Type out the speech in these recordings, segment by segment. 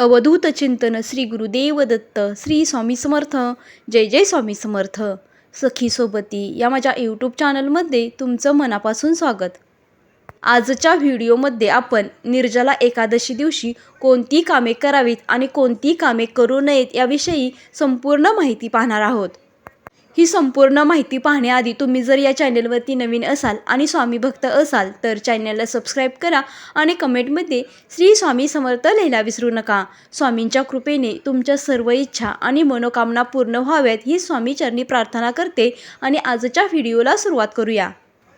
अवधूत चिंतन श्री गुरुदेव दत्त श्री स्वामी समर्थ जय जय स्वामी समर्थ. सखी सोबती या माझ्या यूट्यूब चॅनलमध्ये तुमचं मनापासून स्वागत. आजच्या व्हिडिओमध्ये आपण निर्जला एकादशी दिवशी कोणती कामे करावीत आणि कोणती कामे करू नयेत याविषयी संपूर्ण माहिती पाहणार आहोत. ही संपूर्ण माहिती पाहण्याआधी तुम्ही जर या चॅनलवरती नवीन असाल आणि स्वामी भक्त असाल तर चॅनलला सबस्क्राईब करा आणि कमेंटमध्ये श्री स्वामी समर्थ लिहायला विसरू नका. स्वामींच्या कृपेने तुमच्या सर्व इच्छा आणि मनोकामना पूर्ण व्हाव्यात ही स्वामीचरणी प्रार्थना करते आणि आजच्या व्हिडिओला सुरुवात करूया.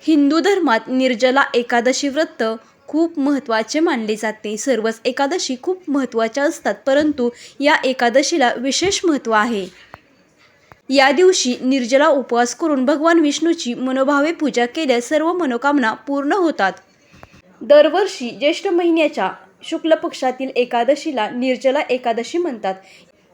हिंदू धर्मात निर्जला एकादशी व्रत खूप महत्त्वाचे मानले जाते. सर्वच एकादशी खूप महत्त्वाच्या असतात परंतु या एकादशीला विशेष महत्त्व आहे. या दिवशी निर्जला उपवास करून भगवान विष्णूची मनोभावे पूजा केल्यास सर्व मनोकामना पूर्ण होतात. दरवर्षी ज्येष्ठ महिन्याच्या शुक्ल पक्षातील एकादशीला निर्जला एकादशी म्हणतात.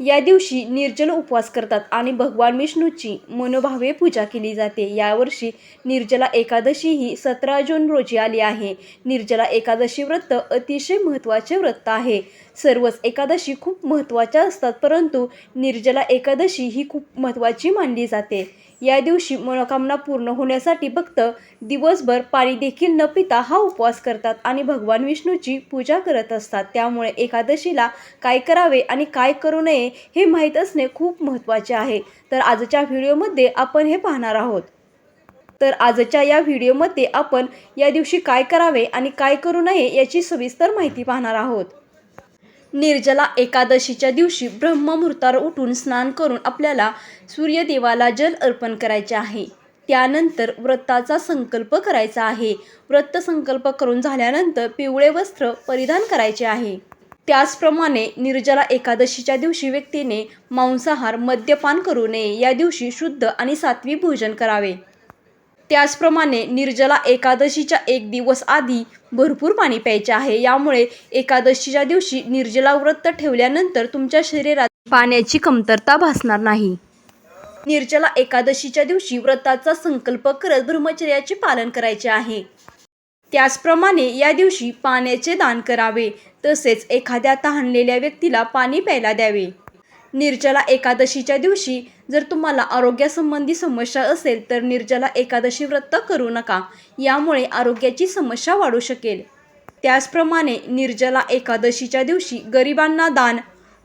या दिवशी निर्जल उपवास करतात आणि भगवान विष्णूची मनोभावे पूजा केली जाते. यावर्षी निर्जला एकादशी ही सतरा जून रोजी आली आहे. निर्जला एकादशी व्रत अतिशय महत्त्वाचे व्रत आहे. सर्वच एकादशी खूप महत्त्वाच्या असतात परंतु निर्जला एकादशी ही खूप महत्त्वाची मानली जाते. या दिवशी मनोकामना पूर्ण होण्यासाठी भक्त दिवसभर पाणी देखील न पिता हा उपवास करतात आणि भगवान विष्णूची पूजा करत असतात. त्यामुळे एकादशीला काय करावे आणि काय करू नये हे माहीत असणे खूप महत्त्वाचे आहे. तर आजच्या व्हिडिओमध्ये आपण हे पाहणार आहोत. तर आजच्या या व्हिडिओमध्ये आपण या दिवशी काय करावे आणि काय करू नये याची सविस्तर माहिती पाहणार आहोत. निर्जला एकादशीच्या दिवशी ब्रह्ममुहूर्तावर उठून स्नान करून आपल्याला सूर्यदेवाला जल अर्पण करायचे आहे. त्यानंतर व्रताचा संकल्प करायचा आहे. व्रत संकल्प करून झाल्यानंतर पिवळे वस्त्र परिधान करायचे आहे. त्याचप्रमाणे निर्जला एकादशीच्या दिवशी व्यक्तीने मांसाहार मद्यपान करू नये. या दिवशी शुद्ध आणि सात्वी भोजन करावे. त्याचप्रमाणे निर्जला एकादशीच्या एक दिवस आधी भरपूर पाणी प्यायचे आहे. यामुळे एकादशीच्या दिवशी निर्जला व्रत ठेवल्यानंतर तुमच्या शरीरात पाण्याची कमतरता भासणार नाही. निर्जला एकादशीच्या दिवशी व्रताचा संकल्प करत ब्रह्मचर्याचे पालन करायचे आहे. त्याचप्रमाणे या दिवशी पाण्याचे दान करावे तसेच एखाद्या तहानलेल्या व्यक्तीला पाणी प्यायला द्यावे. निर्जला एकादशीच्या दिवशी जर तुम्हाला आरोग्यासंबंधी समस्या असेल तर निर्जला एकादशी व्रत करू नका. यामुळे आरोग्याची समस्या वाढू शकेल. त्याचप्रमाणे निर्जला एकादशीच्या दिवशी गरिबांना दान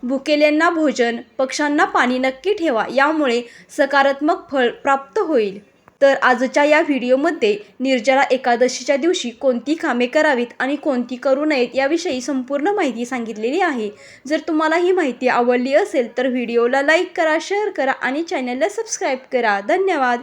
भुकेल्यांना भोजन पक्ष्यांना पाणी नक्की ठेवा. यामुळे सकारात्मक फळ प्राप्त होईल. तर आजच्या या व्हिडिओमध्ये निर्जला एकादशीच्या दिवशी कोणती कामे करावीत आणि कोणती करू नयेत याविषयी संपूर्ण माहिती सांगितलेली आहे. जर तुम्हाला ही माहिती आवडली असेल तर व्हिडिओला लाईक करा शेअर करा आणि चॅनलला सबस्क्राईब करा. धन्यवाद.